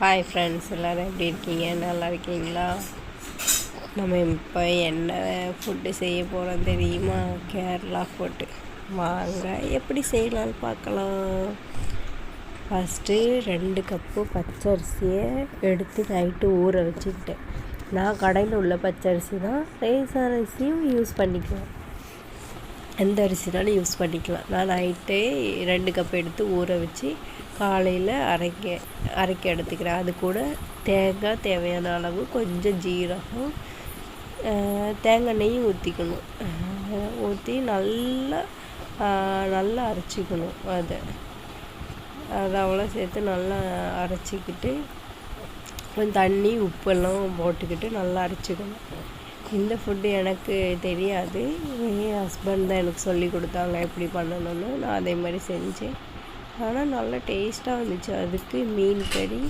Hi friends எல்லோரும் எப்படி இருக்கீங்க? நல்லா இருக்கீங்களா? நம்ம இப்போ என்ன ஃபுட்டு செய்ய போகிறோம் தெரியுமா? கேரளா ஃபுட்டு வாங்க எப்படி செய்யலான்னு பார்க்கலாம். ஃபஸ்ட்டு ரெண்டு கப்பு பச்சரிசியை எடுத்து நைட்டு ஊற வச்சுக்கிட்டேன். நான் கடையில் உள்ள பச்சரிசி தான் ரேசன் அரிசியும் யூஸ் பண்ணிக்குவேன் எந்த அரிசினாலும் யூஸ் பண்ணிக்கலாம். நான் நைட்டே ரெண்டு கப் எடுத்து ஊற வச்சு காலையில் அரைக்க அரைக்க எடுத்துக்கிறேன். அது கூட தேங்காய் தேவையான அளவு கொஞ்சம் ஜீரகம் தேங்காய் நெய் ஊற்றிக்கணும் ஊற்றி நல்லா நல்லா அரைச்சிக்கணும் அதை. அதை அவ்வளோ சேர்த்து நல்லா அரைச்சிக்கிட்டு கொஞ்சம் தண்ணி உப்பெல்லாம் போட்டுக்கிட்டு நல்லா அரைச்சிக்கணும். இந்த ஃபுட்டு எனக்கு தெரியாது. என் ஹஸ்பண்ட் தான் எனக்கு சொல்லி கொடுத்தாங்க எப்படி பண்ணணும்னு. நான் அதே மாதிரி செஞ்சேன். ஆனால் நல்லா டேஸ்ட்டாக வந்துச்சு. அதுக்கு மீன் கறி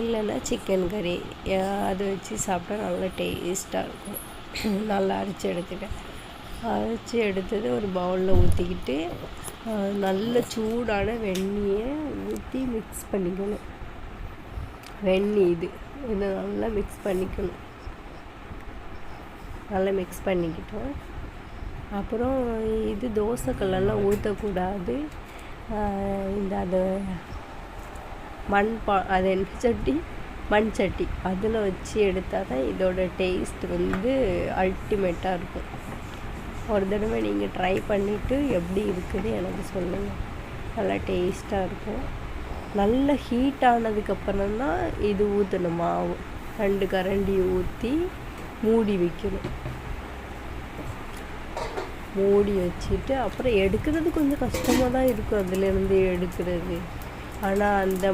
இல்லைன்னா சிக்கன் கறி. அதை வச்சு சாப்பிட்டா நல்லா டேஸ்ட்டாக இருக்கும். நல்லா அரைச்சி எடுத்துட்டேன். அரைச்சி எடுத்தது ஒரு பவுலில் ஊற்றிக்கிட்டு நல்ல சூடான வெந்நியை ஊற்றி மிக்ஸ் பண்ணிக்கணும். வெந்நீர் இது. இதை நல்லா மிக்ஸ் பண்ணிக்கணும். நல்லா மிக்ஸ் பண்ணிக்கிட்டோம். அப்புறம் இது தோசைக்கல்லாம் ஊற்றக்கூடாது இந்த அது மண் பா அது என்ன சட்டி? மண் சட்டி. அதில் வச்சு எடுத்தால் தான் இதோட டேஸ்ட் வந்து அல்டிமேட்டாக இருக்கும். ஒரு தடவை நீங்கள் ட்ரை பண்ணிவிட்டு எப்படி இருக்குது எனக்கு சொல்லுங்கள் நல்லா டேஸ்ட்டாக இருக்கும். நல்ல ஹீட் ஆனதுக்கப்புறம் தான் இது ஊற்றணும் மாவு. ரெண்டு கரண்டி ஊற்றி மூடி வைக்கணும். மூடி வச்சுட்டு அப்புறம் எடுக்கிறது கொஞ்சம் கஷ்டமாக தான் இருக்கும். அதுலேருந்து எடுக்கிறது. ஆனால் அந்த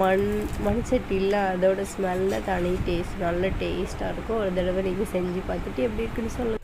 மண் மண் சட்டியில் அதோட ஸ்மெல்ல தனி டேஸ்ட் நல்ல டேஸ்ட்டாக இருக்கும். ஒரு தடவை நீங்கள் செஞ்சு பார்த்துட்டு எப்படி இருக்குன்னு சொல்லுங்கள்